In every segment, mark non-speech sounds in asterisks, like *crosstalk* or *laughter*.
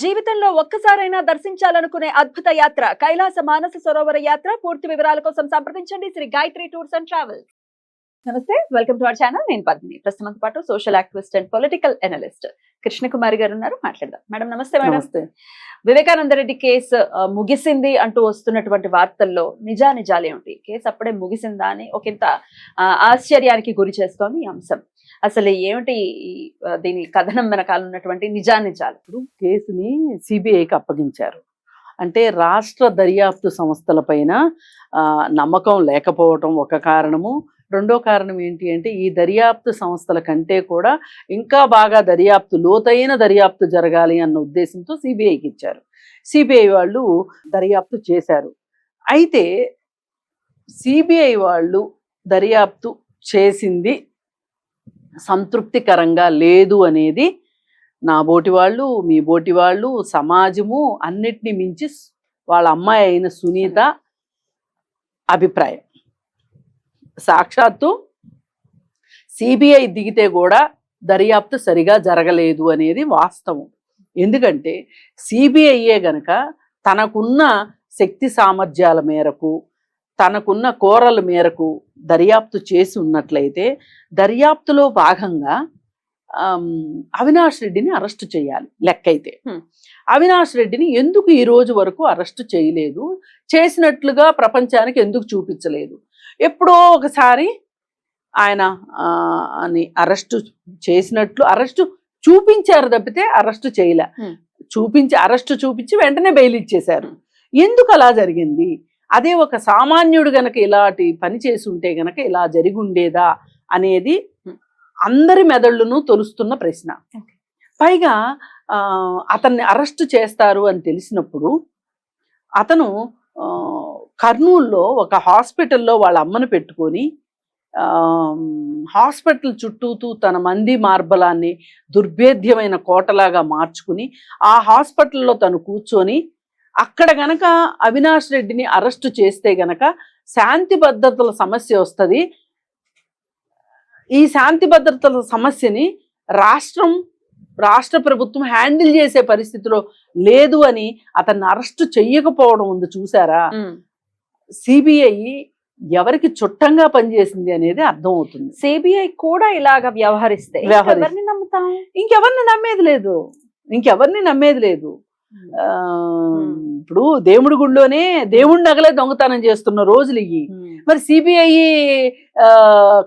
జీవితంలో ఒక్కసారైనా దర్శించాలనుకునే అద్భుత యాత్ర కైలాస మానస సరోవర యాత్ర. పూర్తి వివరాల కోసం సంప్రదించండి. Shri Gayatri tours and travels. నమస్తే వెల్కమ్ టు అవర్ ఛానల్ నేను పద్మిని. ప్రస్తుతంతో పాటు social activist and political analyst Krishnakumari garu ఉన్నారు. మాట్లాడదాం. మేడం నమస్తే మేడం. నమస్తే. వివేకానంద రెడ్డి కేసు ముగిసింది అంటూ వస్తున్నటువంటి వార్తల్లో నిజా నిజాలు ఏమిటి? కేసు అప్పుడే ముగిసిందా అని ఒకంత ఆశ్చర్యానికి గురి చేస్తోంది ఈ అంశం. అసలు ఏమిటి దీని కథనం వెనకాల ఉన్నటువంటి నిజా నిజాలు ఇప్పుడు కేసుని సిబిఐకి అప్పగించారు. అంటే రాష్ట్ర దర్యాప్తు సంస్థల పైన నమ్మకం లేకపోవటం ఒక కారణము. రెండో కారణం ఏంటి అంటే ఈ దర్యాప్తు సంస్థల కంటే కూడా ఇంకా బాగా దర్యాప్తు లోతైన దర్యాప్తు జరగాలి అన్న ఉద్దేశంతో సిబిఐకి ఇచ్చారు. సిబిఐ వాళ్ళు దర్యాప్తు చేశారు. అయితే సిబిఐ వాళ్ళు దర్యాప్తు చేసింది సంతృప్తికరంగా లేదు అనేది నా బోటి వాళ్ళు మీ బోటి వాళ్ళు సమాజము అన్నిటిని మించి వాళ్ళ అమ్మాయి అయిన సునీత అభిప్రాయం. సాక్షాత్తు సిబిఐ దిగితే కూడా దర్యాప్తు సరిగా జరగలేదు అనేది వాస్తవం. ఎందుకంటే సిబిఐయే గనక తనకున్న శక్తి సామర్థ్యాల మేరకు తనకున్న కోరల మేరకు దర్యాప్తు చేసి ఉన్నట్లయితే దర్యాప్తులో భాగంగా అవినాష్ రెడ్డిని అరెస్టు చేయాలి లెక్కైతే. అవినాష్ రెడ్డిని ఎందుకు ఈ రోజు వరకు అరెస్టు చేయలేదు? చేసినట్లుగా ప్రపంచానికి ఎందుకు చూపించలేదు? ఎప్పుడో ఒకసారి ఆయన అని అరెస్టు చేసినట్లు అరెస్టు చూపించారు తప్పితే అరెస్టు చేయలే. చూపించి అరెస్టు చూపించి వెంటనే బెయిల్ ఇచ్చేశారు ఎందుకు అలా జరిగింది అదే ఒక సామాన్యుడు గనక ఇలాంటి పని చేసి ఉంటే గనక ఇలా జరిగి ఉండేదా అనేది. అందరి మెదళ్ళను తొలుస్తున్న ప్రశ్న. పైగా అతన్ని అరెస్ట్ చేస్తారు అని తెలిసినప్పుడు అతను కర్నూల్లో ఒక హాస్పిటల్లో వాళ్ళ అమ్మను పెట్టుకొని హాస్పిటల్ చుట్టూతూ తన మంది మార్బలాన్ని దుర్భేద్యమైన కోటలాగా మార్చుకుని ఆ హాస్పిటల్లో తను కూర్చొని అక్కడ గనక అవినాష్ రెడ్డిని అరెస్టు చేస్తే గనక శాంతి భద్రతల సమస్య వస్తుంది. ఈ శాంతి భద్రతల సమస్యని రాష్ట్రం రాష్ట్ర ప్రభుత్వం హ్యాండిల్ చేసే పరిస్థితిలో లేదు అని అతన్ని అరెస్టు చెయ్యకపోవడం ఉంది చూసారా? సిబిఐ ఎవరికి చుట్టంగా పనిచేసింది అనేది అర్థమవుతుంది. సిబిఐ కూడా ఇలాగ వ్యవహరిస్తే. ఎవరిని నమ్ముతాం? ఇంకెవరిని నమ్మేది లేదు. ఇంకెవరిని నమ్మేది లేదు. ఇప్పుడు దేవుడి గుళ్ళోనే దేవుడి నగలే దొంగతనం చేస్తున్న రోజులు ఇవి మరి సిబిఐ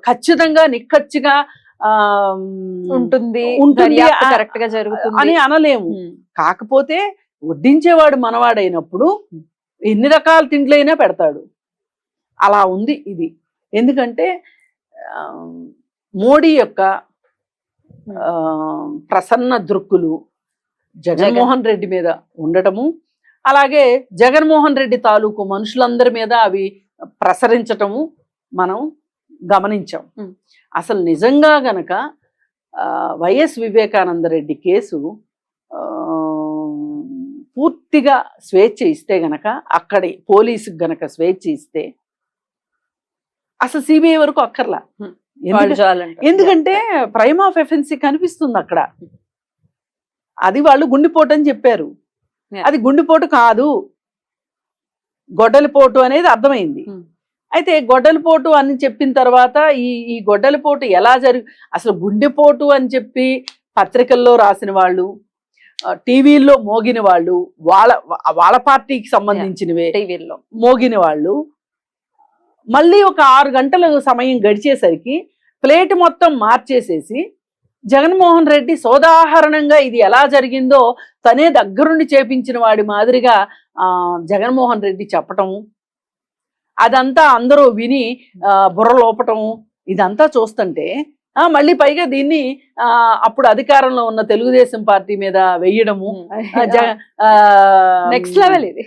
ఖచ్చితంగా నిక్కచ్చిగా ఆ, ఉంటుంది. కరెక్ట్గా జరుగుతుంది. అని అనలేము. కాకపోతే వడ్డించేవాడు మనవాడైనప్పుడు ఎన్ని రకాల తిండ్లైనా పెడతాడు. అలా ఉంది ఇది. ఎందుకంటే మోడీ యొక్క ప్రసన్న దృక్కులు జగన్మోహన్ రెడ్డి మీద ఉండటము అలాగే జగన్మోహన్ రెడ్డి తాలూకు మనుషులందరి మీద అవి ప్రసరించటము మనం గమనించాం. అసలు నిజంగా గనక వైఎస్ వివేకానంద రెడ్డి కేసు పూర్తిగా స్వేచ్ఛ ఇస్తే గనక అక్కడి పోలీసుకి గనక స్వేచ్ఛ ఇస్తే అసలు సిబిఐ వరకు అక్కర్లా. ఎందుకంటే- ప్రైమ్ ఆఫ్ ఎఫెన్సీ కనిపిస్తుంది అక్కడ. అది వాళ్ళు గుండెపోటు అని చెప్పారు. అది గుండెపోటు కాదు. గొడ్డలిపోటు అనేది అర్థమైంది. అయితే గొడ్డలిపోటు అని చెప్పిన తర్వాత ఈ ఈ గొడ్డలిపోటు ఎలా జరి అసలు గుండెపోటు అని చెప్పి పత్రికల్లో రాసిన వాళ్ళు టీవీల్లో మోగిన వాళ్ళు వాళ్ళ వాళ్ళ పార్టీకి సంబంధించినవే టీవీల్లో. మోగిన వాళ్ళు మళ్ళీ ఒక ఆరు గంటల సమయం గడిచేసరికి ప్లేట్ మొత్తం మార్చేసేసి జగన్మోహన్ రెడ్డి సోదాహరణంగా ఇది ఎలా జరిగిందో తనే దగ్గరుండి చేపించిన వాడి మాదిరిగా ఆ, జగన్మోహన్ రెడ్డి చెప్పటము అదంతా అందరూ విని బుర్ర లోపటము ఇదంతా చూస్తుంటే మళ్ళీ పైగా దీన్ని ఆ, అప్పుడు అధికారంలో ఉన్న తెలుగుదేశం పార్టీ మీద వెయ్యడము నెక్స్ట్ లెవెల్ ఇది.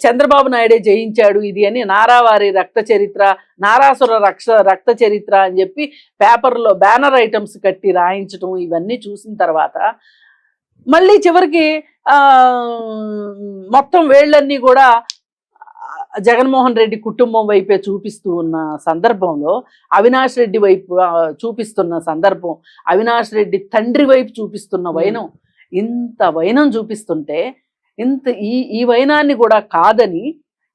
చంద్రబాబు నాయుడే జయించాడు ఇది అని నారావారి రక్త చరిత్ర నారాసుర రక్ష రక్త చరిత్ర అని చెప్పి పేపర్లో బ్యానర్ ఐటమ్స్ కట్టి రాయించడం ఇవన్నీ చూసిన తర్వాత మళ్ళీ చివరికి ఆ మొత్తం వేళ్ళన్నీ కూడా జగన్మోహన్ రెడ్డి కుటుంబం వైపే చూపిస్తూ ఉన్న సందర్భంలో అవినాష్ రెడ్డి వైపు చూపిస్తున్న సందర్భం అవినాష్ రెడ్డి తండ్రి వైపు చూపిస్తున్న వైనం ఇంత వైనం చూపిస్తుంటే ఇంత ఈ ఈ వైనాన్ని కూడా కాదని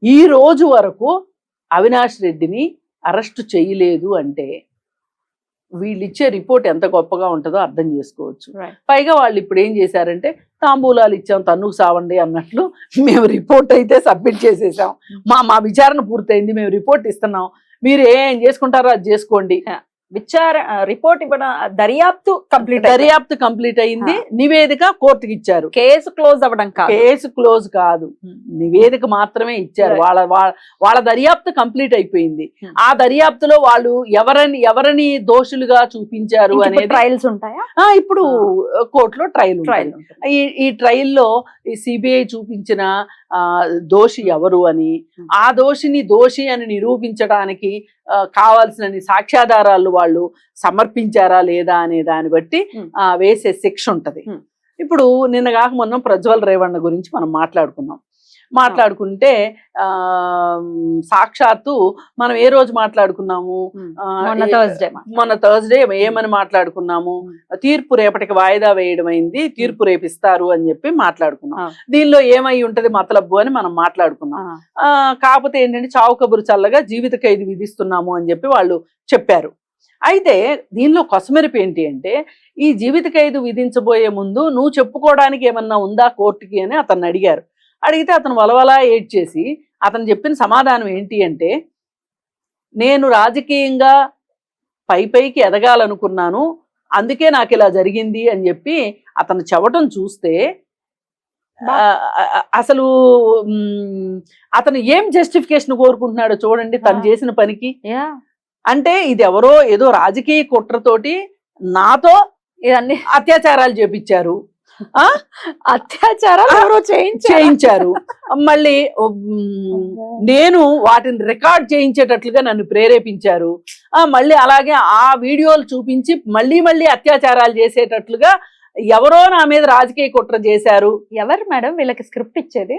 ఈ రోజు వరకు అవినాష్ రెడ్డిని అరెస్ట్ చేయలేదు అంటే వీళ్ళు ఇచ్చే రిపోర్ట్ ఎంత గొప్పగా ఉంటుందో అర్థం చేసుకోవచ్చు. పైగా వాళ్ళు ఇప్పుడు ఏం చేశారంటే తాంబూలాలు ఇచ్చాం తన్నుకు సావండి అన్నట్లు మేము రిపోర్ట్ అయితే సబ్మిట్ చేసేసాం. మా మా విచారణ పూర్తయింది మేము రిపోర్ట్ ఇస్తున్నాం. మీరు ఏం చేసుకుంటారో అది చేసుకోండి. విచార రిపోర్ట్ ఇవ్వడం దర్యాప్తు కంప్లీట్ దర్యాప్తు కంప్లీట్ అయింది. నివేదిక కోర్టుకి ఇచ్చారు. కేసు క్లోజ్ అవ్వడం కాదు. కేసు క్లోజ్ కాదు. నివేదిక మాత్రమే ఇచ్చారు. వాళ్ళ వాళ్ళ- వాళ్ళ దర్యాప్తు కంప్లీట్ అయిపోయింది. ఆ దర్యాప్తులో వాళ్ళు ఎవరని ఎవరిని దోషులుగా చూపించారు అనేది ట్రయల్స్ ఉంటాయా? ఇప్పుడు కోర్టులో ట్రయల్ ట్రయల్ ఈ ఈ ట్రయల్లో ఈ సిబిఐ చూపించిన ఆ, దోషి ఎవరు అని. ఆ దోషిని దోషి అని నిరూపించడానికి కావాల్సిన సాక్ష్యాధారాలు వాళ్ళు సమర్పించారా లేదా అనే దాన్ని బట్టి. ఆ, వేసే శిక్ష ఉంటది. ఇప్పుడు నిన్న కాక మొన్న ప్రజ్వల్ రేవణ్ణ గురించి మనం మాట్లాడుకున్నాం మాట్లాడుకుంటే ఆ సాక్షాత్తు మనం ఏ రోజు మాట్లాడుకున్నాము? మొన్న థర్స్డే ఏమని మాట్లాడుకున్నాము? తీర్పు రేపటికి వాయిదా వేయడం అయింది తీర్పు రేపిస్తారు అని చెప్పి మాట్లాడుకున్నాం. దీనిలో ఏమై ఉంటది మతలబ్బు అని మనం మాట్లాడుకున్నాం. ఆ, కాకపోతే ఏంటంటే చావు కబురు చల్లగా జీవిత ఖైదు విధిస్తున్నాము అని చెప్పి వాళ్ళు చెప్పారు. అయితే దీనిలో కొసమెరుపు ఏంటి అంటే ఈ జీవిత ఖైదు విధించబోయే ముందు నువ్వు చెప్పుకోవడానికి ఏమన్నా ఉందా కోర్టుకి అని అతన్ని అడిగారు. అడిగితే అతను వలవలా ఏడ్చేసి అతను చెప్పిన సమాధానం ఏంటి అంటే నేను రాజకీయంగా పై పైకి ఎదగాలనుకున్నాను అందుకే నాకు ఇలా జరిగింది అని చెప్పి అతను చెవటం చూస్తే అసలు అతను ఏం జస్టిఫికేషన్ కోరుకుంటున్నాడో చూడండి తను. చేసిన పనికి. అంటే ఇది ఎవరో ఏదో రాజకీయ కుట్రతోటి నాతో ఇవన్నీ అత్యాచారాలు చేపించారు. అత్యాచారాలు ఎవరో చేయించారు? మళ్ళీ నేను వాటిని రికార్డ్ చేయించేటట్లుగా నన్ను ప్రేరేపించారు. ఆ మళ్ళీ అలాగే ఆ వీడియోలు చూపించి మళ్ళీ మళ్ళీ అత్యాచారాలు చేసేటట్లుగా ఎవరో నా మీద రాజకీయ కుట్ర చేశారు. ఎవరు మేడం? వీళ్ళకి స్క్రిప్ట్ ఇచ్చేది?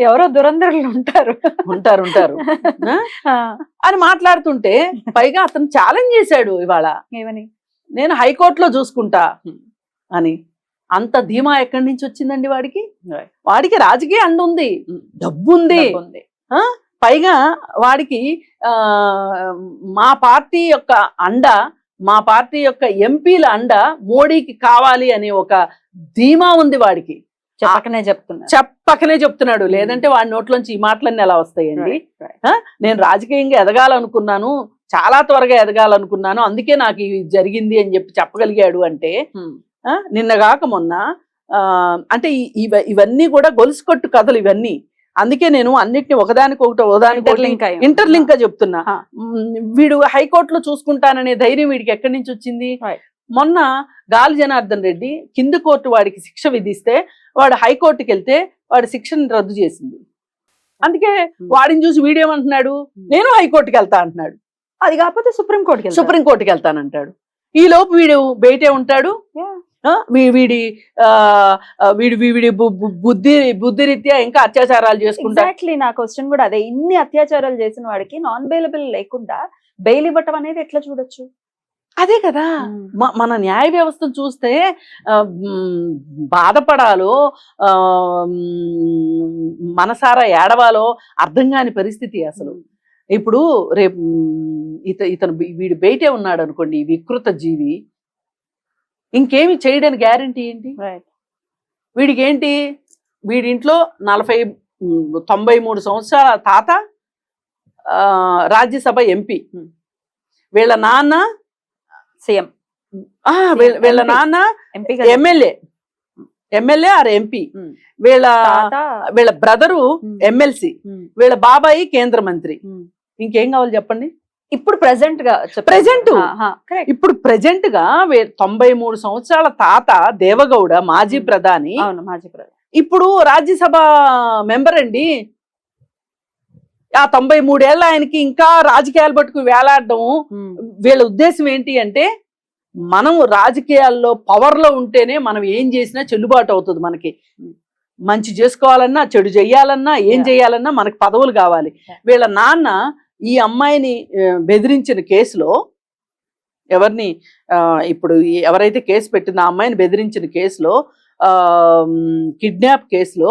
ఎవరో దురంధరులు ఉంటారు. ఉంటారు ఉంటారు. అని మాట్లాడుతుంటే పైగా అతను ఛాలెంజ్ చేశాడు ఇవాళ. ఏమని? నేను హైకోర్టులో చూసుకుంటా. అని. అంత ధీమా ఎక్కడి నుంచి వచ్చిందండి వాడికి. వాడికి రాజకీయ అండ ఉంది. డబ్బు ఉంది. పైగా వాడికి మా పార్టీ యొక్క అండ మా పార్టీ యొక్క ఎంపీల అండ మోడీకి కావాలి అనే ఒక ధీమా ఉంది వాడికి. చెప్పకనే చెప్తున్నారు చెప్పకనే చెప్తున్నాడు. లేదంటే వాడి నోట్లోంచి ఈ మాటలన్నీ ఎలా వస్తాయండి. నేను రాజకీయంగా ఎదగాలనుకున్నాను. చాలా త్వరగా ఎదగాలనుకున్నాను. అందుకే నాకు ఇది జరిగింది అని చెప్పి చెప్పగలిగాడు అంటే ఆ, నిన్న కాక మొన్న ఆ, అంటే ఇవ- ఇవన్నీ కూడా గొలుసు కట్టు కథలు ఇవన్నీ. అందుకే నేను అన్నిటిని ఒకదానికి ఒకటి ఒకదానికి. ఇంటర్లింక్గా చెప్తున్నా. వీడు హైకోర్టులో చూసుకుంటాననే ధైర్యం వీడికి ఎక్కడి నుంచి వచ్చింది. మొన్న గాలి జనార్దన్ రెడ్డి కింది కోర్టు వాడికి శిక్ష విధిస్తే వాడు హైకోర్టుకి వెళ్తే వాడి శిక్షను రద్దు చేసింది. అందుకే వాడిని చూసి వీడు ఏమంటున్నాడు నేను హైకోర్టుకి వెళ్తా అంటున్నాడు. అది కాకపోతే సుప్రీం కోర్టుకి సుప్రీం కోర్టుకి వెళ్తానంటాడు. ఈ లోపు వీడు బయటే ఉంటాడు. వీడి వీడి వీడి బుద్ధి బుద్ధి రీత్యా ఇంకా అత్యాచారాలు చేసుకుంటా. ఎగ్జాక్ట్లీ నా క్వశ్చన్ కూడా అదే. ఇన్ని అత్యాచారాలు చేసిన వాడికి నాన్ బెయిలబుల్ లేకుండా బెయిల్ ఇవ్వటం అనేది ఎట్లా చూడొచ్చు? అదే కదా. మ- మన న్యాయ వ్యవస్థను చూస్తే బాధపడాలో మనసారా ఏడవాలో అర్థం కాని పరిస్థితి అసలు. ఇప్పుడు రేపు ఇత ఇతను వీడు బయటే ఉన్నాడు అనుకోండి ఈ వికృత జీవి ఇంకేమి చేయడానికి గ్యారంటీ ఏంటి వీడికి ఏంటి వీడి ఇంట్లో నలభై తొంభై మూడు సంవత్సరాల తాత రాజ్యసభ ఎంపీ Hmm. వీళ్ళ నాన్న సీఎం వీళ్ళ-. నాన్న MLA MLA or MP Hmm. వీళ్ళ వీళ్ళ బ్రదరు Hmm. ఎమ్మెల్సీ. వీళ్ళ బాబాయి కేంద్ర మంత్రి. ఇంకేం కావాలి చెప్పండి? ఇప్పుడు ప్రెసెంట్గా. కరెక్ట్ ఇప్పుడు ప్రెజెంట్గా తొంభై మూడు సంవత్సరాల తాత దేవగౌడ మాజీ. ప్రధాని. అవును మాజీ ప్రధాని. ఇప్పుడు రాజ్యసభ మెంబర్ అండి. ఆ తొంభై మూడేళ్ళ ఆయనకి ఇంకా రాజకీయాలు పట్టుకు వేలాడడం. వీళ్ళ ఉద్దేశం ఏంటి అంటే మనం రాజకీయాల్లో పవర్లో ఉంటేనే మనం ఏం చేసినా చెల్లుబాటు అవుతుంది మనకి. మంచి చేసుకోవాలన్నా చెడు చెయ్యాలన్నా ఏం. చేయాలన్నా మనకి పదవులు కావాలి. వీళ్ళ నాన్న ఈ అమ్మాయిని బెదిరించిన కేసులో ఎవరిని ఆ, ఇప్పుడు ఎవరైతే కేసు పెట్టిందో ఆ అమ్మాయిని బెదిరించిన కేసులో కిడ్నాప్ కేసులో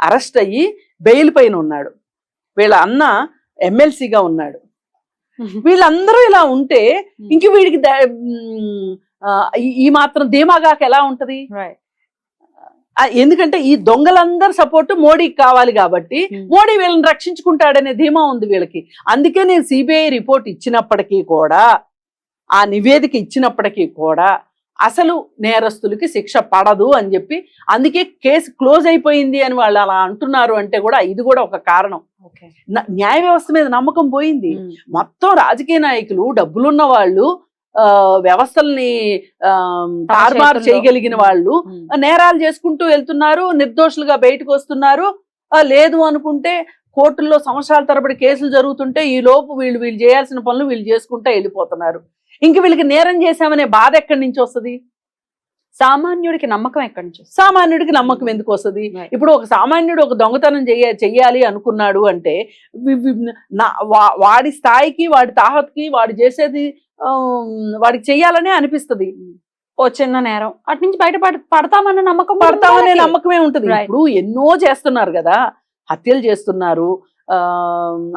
అరెస్ట్ అయ్యి బెయిల్ పైన ఉన్నాడు. వీళ్ళ అన్న ఎమ్మెల్సీగా ఉన్నాడు. *laughs* వీళ్ళందరూ ఇలా ఉంటే ఇంక వీడికి ఈ- మాత్రం ధీమాగాక ఎలా ఉంటది? ఎందుకంటే ఈ దొంగలందరి సపోర్ట్ మోడీకి కావాలి కాబట్టి. మోడీ వీళ్ళని రక్షించుకుంటాడనే ధీమా ఉంది వీళ్ళకి అందుకే నేను సిబిఐ రిపోర్ట్ ఇచ్చినప్పటికీ కూడా ఆ నివేదిక ఇచ్చినప్పటికీ కూడా అసలు నేరస్తులకి శిక్ష పడదు అని చెప్పి అందుకే కేసు క్లోజ్ అయిపోయింది అని వాళ్ళు అలా అంటున్నారు అంటే కూడా ఇది కూడా ఒక కారణం న్యాయ వ్యవస్థ మీద నమ్మకం పోయింది. మొత్తం రాజకీయ నాయకులు డబ్బులున్న వాళ్ళు వ్యవస్థల్ని తారుమారు. చేయగలిగిన వాళ్ళు. నేరాలు చేసుకుంటూ వెళ్తున్నారు నిర్దోషులుగా బయటకు వస్తున్నారు లేదు అనుకుంటే కోర్టుల్లో సంవత్సరాల తరబడి కేసులు జరుగుతుంటే ఈ లోపు వీళ్ళు వీళ్ళు చేయాల్సిన పనులు వీళ్ళు చేసుకుంటూ వెళ్ళిపోతున్నారు ఇంక వీళ్ళకి నేరం చేశామనే బాధ ఎక్కడి నుంచి వస్తుంది సామాన్యుడికి నమ్మకం ఎక్కడి నుంచి? సామాన్యుడికి నమ్మకం ఎందుకు వస్తుంది. ఇప్పుడు ఒక సామాన్యుడు ఒక దొంగతనం చెయ్య చెయ్యాలి అనుకున్నాడు అంటే వాడి స్థాయికి వాడి తాహత్కి వాడు చేసేది వాడికి చెయ్యాలనే అనిపిస్తుంది. ఓ చిన్న నేరం. అటు నుంచి బయట పడ- పడతామన్న నమ్మకం పడతామనే. నమ్మకమే ఉంటుంది. ఇప్పుడు ఎన్నో చేస్తున్నారు కదా. హత్యలు చేస్తున్నారు. ఆ,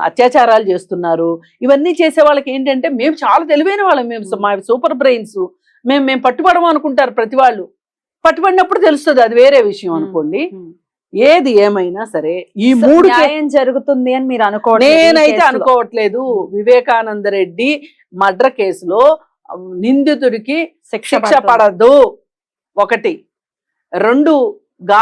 అత్యాచారాలు చేస్తున్నారు. ఇవన్నీ చేసే వాళ్ళకి ఏంటంటే మేము చాలా తెలివైన వాళ్ళం. మేము Hmm. మా సూపర్ బ్రెయిన్స్. మేము మేము పట్టుబడము అనుకుంటారు ప్రతి వాళ్ళు. పట్టుబడినప్పుడు తెలుస్తుంది అది వేరే విషయం Hmm. అనుకోండి. Hmm. ఏది ఏమైనా సరే ఈ మూడు జరుగుతుంది అని మీరు ఈ నేనైతే. అనుకోవట్లేదు. వివేకానంద రెడ్డి మర్డర్ కేసులో నిందితుడికి శిక్ష. పడదు ఒకటి రెండు గాలి